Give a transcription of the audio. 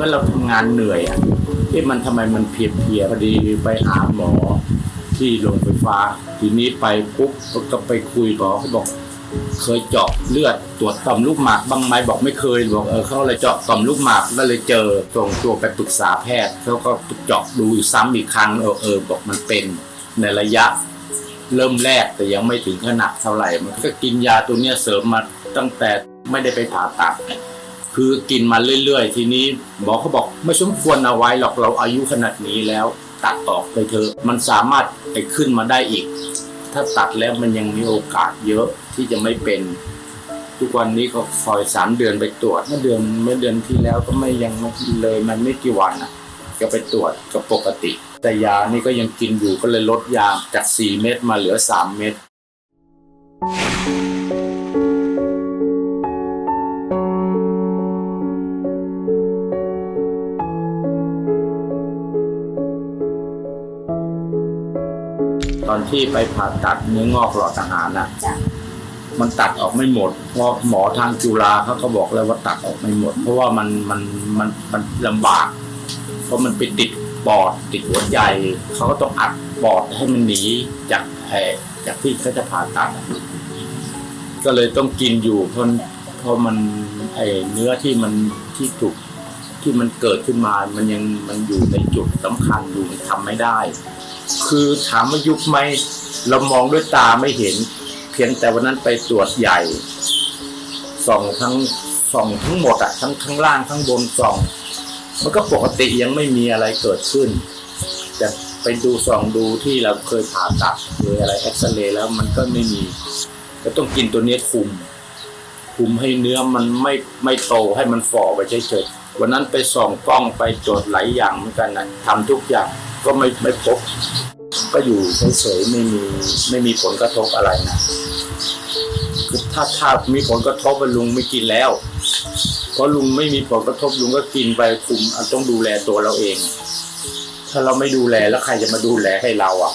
มื่อเราทำงานเหนื่อยอะที่มันทำไมมันเพียๆพอดีไปหาหมอที่โรงไฟฟ้า ทีนี้ไปปุ๊บก็ไปคุยหมอเขาบอก เคยเจาะเลือดตรวจต่อมลูกหมากบางไหมบอกไม่เคยบอกเออเขาเลยเจาะต่อมลูกหมากก็เลยเจอส่งตัวไปปรึกษาแพทย์เขาก็เจาะดูซ้ำอีกครั้งเออเออบอกมันเป็นในระยะเริ่มแรกแต่ยังไม่ถึงขนาดเท่าไหร่ มันก็กินยาตัวเนี้ยเสริมมาตั้งแต่ไม่ได้ไปผ่าตัด คือกินมาเรื่อยๆ ทีนี้หมอเขาบอกไม่สมควรเอาไว้หรอกเราอายุขนาดนี้แล้ว ตัดออกไปเถอะมันสามารถไปขึ้นมาได้อีก ถ้าตัดแล้วมันยังมีโอกาสเยอะที่จะไม่เป็น ทุกวันนี้ก็คอยสามเดือนไปตรวจเมื่อเดือนเมื่อเดือนที่แล้วก็ไม่ยังไม่เลยมันไม่กี่วันอะก็ไปตรวจก็ปกติ แต่ยานี่ก็ยังกินอยู่ก็เลยลดยาจาก 4 เม็ดมาเหลือ 3 เม็ด ตอนที่ไปผ่าตัดเนื้องอกหลอดอาหารน่ะจ้ะมันตัดออกไม่หมด เพราะหมอทางจุฬาเขาก็บอกแล้วว่าตัดออกไม่หมด เพราะว่ามันมันมันมันลำบาก เพราะมันไปติดปอดติดหัวใจเขาก็ต้องอัดปอดให้มันหนีจากแผลจากที่เขาจะผ่าตัดอะก็เลยต้องกินอยู่เพราะเพราะมันไอเนื้อที่มันที่ถูกที่มันเกิดขึ้นมา มันยังมันอยู่ในจุดสำคัญอยู่มันทำไม่ได้ คือถามว่ายุบไหมเรามองด้วยตาไม่เห็น เพียงแต่วันนั้นไปตรวจใหญ่ส่องทั้งส่องทั้งหมดอะทั้งข้างล่างทั้งบนส่อง มันก็ปกติยังไม่มีอะไรเกิดขึ้น แต่ไปดูส่องดูที่เราเคยผ่าตัดหรืออะไรเอ็กซเรย์แล้วมันก็ไม่มี ก็ต้องกินตัวนี้คุม คุมให้เนื้อมันไม่ไม่โตให้มันฝ่อไปเฉยๆวันนั้นไปส่องกล้องไปตรวจหลายอย่างเหมือนกันนะทำทุกอย่าง ก็ไม่ไม่พบ ก็อยู่เฉยๆไม่มีไม่มีผลกระทบอะไรนะคือถ้าถ้ามีผลกระทบลุงไม่กินแล้ว เพราะลุงไม่มีผลกระทบลุงก็กินไปคุมต้องดูแลตัวเราเอง ถ้าเราไม่ดูแลแล้วใครจะมาดูแลให้เราอะ